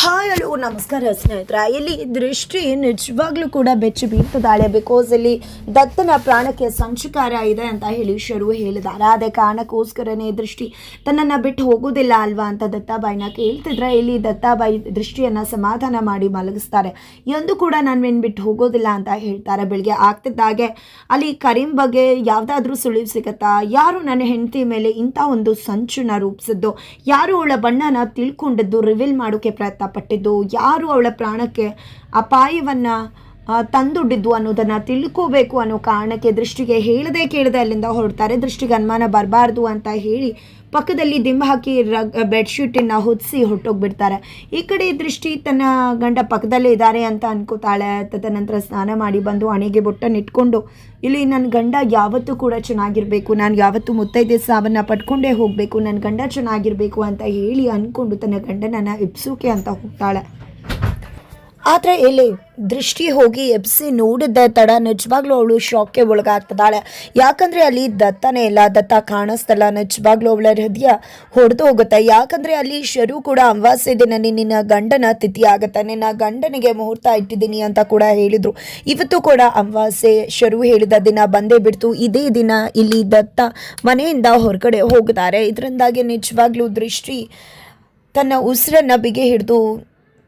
Hi hello ನಮಸ್ಕಾರ ಸ್ನೇಹಿತರ. ಇಲ್ಲಿ ದೃಷ್ಟಿ ನಿಜವಾಗ್ಲೂ ಕೂಡ ಬೆಚ್ಚಿ ಬೀಳ್ತದಾಳೆ ಬಿಕಾಸ್ ಇಲ್ಲಿ ದತ್ತನ ಪ್ರಾಣಕ್ಕೆ ಸಂಚಕಾರ ಇದೆ ಅಂತ ಹೇಳಿ ಶರು ಹೇಳಿದ್ದಾರೆ. ಅದೇ ಕಾರಣಕ್ಕೋಸ್ಕರನೇ ದೃಷ್ಟಿ ತನ್ನನ್ನು ಬಿಟ್ಟು ಹೋಗೋದಿಲ್ಲ ಅಲ್ವಾ ಅಂತ ದತ್ತಾಬಾಯಿನ ಕೇಳ್ತಿದ್ರೆ ಇಲ್ಲಿ ದತ್ತಾಬಾಯಿ ದೃಷ್ಟಿಯನ್ನ ಸಮಾಧಾನ ಮಾಡಿ ಮಲಗಿಸ್ತಾರೆ. ಎಂದು ಕೂಡ ನಾನು ಬಿಟ್ಟು ಹೋಗೋದಿಲ್ಲ ಅಂತ ಹೇಳ್ತಾರೆ. ಬೆಳಿಗ್ಗೆ ಆಗ್ತಿದ್ದಾಗೆ ಅಲ್ಲಿ ಕರೀಂ ಬಗ್ಗೆ ಯಾವುದಾದ್ರೂ ಸುಳಿವು ಸಿಗತ್ತಾ? ಯಾರು ನನ್ನ ಹೆಂಡತಿ ಮೇಲೆ ಇಂಥ ಒಂದು ಸಂಚುನ ರೂಪಿಸಿದ್ದು? ಯಾರು ಅವಳ ಬಣ್ಣನ ತಿಳ್ಕೊಂಡಿದ್ದು ರಿವೀಲ್ ಮಾಡೋಕ್ಕೆ ಪ್ರಯತ್ನ ಪಟ್ಟಿದ್ದು ಯಾರು ಅವಳ ಪ್ರಾಣಕ್ಕೆ ಅಪಾಯವನ್ನು ತಂದೊಡ್ಡಿದ್ದು ಅನ್ನೋದನ್ನು ತಿಳ್ಕೋಬೇಕು ಅನ್ನೋ ಕಾರಣಕ್ಕೆ ದೃಷ್ಟಿಗೆ ಹೇಳದೆ ಕೇಳದೆ ಅಲ್ಲಿಂದ ಹೊರಡ್ತಾರೆ. ದೃಷ್ಟಿಗೆ ಅನುಮಾನ ಬರಬಾರ್ದು ಅಂತ ಹೇಳಿ ಪಕ್ಕದಲ್ಲಿ ದಿಂಬ ಹಾಕಿ ರಗ್ ಬೆಡ್ಶೀಟನ್ನು ಹೊದಿಸಿ ಹೊರಟೋಗ್ಬಿಡ್ತಾರೆ. ಈ ಕಡೆ ದೃಷ್ಟಿ ತನ್ನ ಗಂಡ ಪಕ್ಕದಲ್ಲೇ ಇದ್ದಾರೆ ಅಂತ ಅನ್ಕೋತಾಳೆ. ತದನಂತರ ಸ್ನಾನ ಮಾಡಿ ಬಂದು ಹಣೆಗೆ ಬೊಟ್ಟನ್ನು ಇಟ್ಕೊಂಡು, ಇಲ್ಲಿ ನನ್ನ ಗಂಡ ಯಾವತ್ತೂ ಕೂಡ ಚೆನ್ನಾಗಿರಬೇಕು, ನಾನು ಯಾವತ್ತೂ ಮುತ್ತೈದೆ ಸಾವನ್ನು ಪಡ್ಕೊಂಡೇ ಹೋಗಬೇಕು ನನ್ನ ಗಂಡ ಚೆನ್ನಾಗಿರಬೇಕು ಅಂತ ಹೇಳಿ ಅಂದ್ಕೊಂಡು ತನ್ನ ಗಂಡನನ್ನು ಇಪ್ಸೋಕೆ ಅಂತ ಹೋಗ್ತಾಳೆ. ಆದರೆ ಇಲ್ಲಿ ದೃಷ್ಟಿ ಹೋಗಿ ಎಬ್ಸಿ ನೋಡಿದ್ದ ತಡ ನಿಜವಾಗ್ಲೂ ಅವಳು ಶಾಕ್ಗೆ ಒಳಗಾಗ್ತದಾಳೆ ಯಾಕಂದರೆ ಅಲ್ಲಿ ದತ್ತನೇ ಇಲ್ಲ, ದತ್ತ ಕಾಣಿಸ್ತಲ್ಲ, ನಿಜವಾಗ್ಲೂ ಅವಳ ಹೃದಯ ಹೊಡೆದು ಹೋಗುತ್ತೆ. ಯಾಕಂದರೆ ಅಲ್ಲಿ ಶರು ಕೂಡ ಅಮಾವಾಸ್ಯೆ ದಿನ ನಿನ್ನ ಗಂಡನ ತಿಥಿ ಆಗುತ್ತೆ. ನಿನ್ನ ಗಂಡನಿಗೆ ಮುಹೂರ್ತ ಇಟ್ಟಿದ್ದೀನಿ ಅಂತ ಕೂಡ ಹೇಳಿದರು. ಇವತ್ತು ಕೂಡ ಅಮಾವಾಸ್ಯೆ ಶರು ಹೇಳಿದ ದಿನ ಬಂದೇ ಬಿಡ್ತು. ಇದೇ ದಿನ ಇಲ್ಲಿ ದತ್ತ ಮನೆಯಿಂದ ಹೊರಗಡೆ ಹೋಗ್ತಾರೆ ಇದರಿಂದಾಗಿ ನಿಜವಾಗ್ಲೂ ದೃಷ್ಟಿ ತನ್ನ ಉಸಿರನ್ನು ಬಿಗಿ ಹಿಡಿದು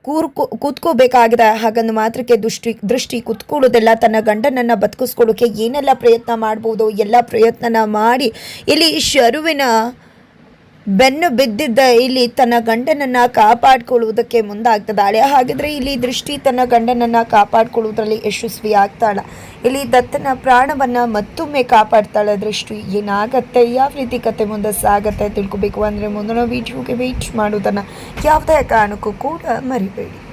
ಕೂರ್ಕೊ, ಕೂತ್ಕೋಬೇಕಾಗಿದೆ. ಹಾಗಂದು ಮಾತ್ರಕ್ಕೆ ದೃಷ್ಟಿ ದೃಷ್ಟಿ ಕೂತ್ಕೊಳ್ಳೋದೆಲ್ಲ. ತನ್ನ ಗಂಡನನ್ನು ಬದುಕಿಸ್ಕೊಳ್ಳೋಕೆ ಏನೆಲ್ಲ ಪ್ರಯತ್ನ ಮಾಡ್ಬೋದು, ಎಲ್ಲ ಪ್ರಯತ್ನನ ಮಾಡಿ, ಇಲ್ಲಿ ಶರುವಿನ ಬೆನ್ನು ಬಿದ್ದಿದ್ದ ಇಲ್ಲಿ ತನ್ನ ಗಂಡನನ್ನು ಕಾಪಾಡ್ಕೊಳ್ಳುವುದಕ್ಕೆ ಮುಂದಾಗ್ತದಾಳೆ ಹಾಗಿದ್ರೆ ಇಲ್ಲಿ ದೃಷ್ಟಿ ತನ್ನ ಗಂಡನನ್ನು ಕಾಪಾಡ್ಕೊಳ್ಳೋದ್ರಲ್ಲಿ ಯಶಸ್ವಿ ಆಗ್ತಾಳೆ ಇಲ್ಲಿ ದತ್ತನ ಪ್ರಾಣವನ್ನು ಮತ್ತೊಮ್ಮೆ ಕಾಪಾಡ್ತಾಳೆ. ದೃಷ್ಟಿ, ಏನಾಗತ್ತೆ? ಯಾವ ರೀತಿ ಕತೆ ಮುಂದೆ ಸಾಗತ್ತೆ ತಿಳ್ಕೊಬೇಕು. ಅಂದರೆ ಮುಂದಿನ ವಿಡಿಯೋಗೆ ವೇಟ್ ಮಾಡೋದನ್ನು ಯಾವುದೇ ಕಾರಣಕ್ಕೂ ಕೂಡ ಮರಿಬೇಡಿ.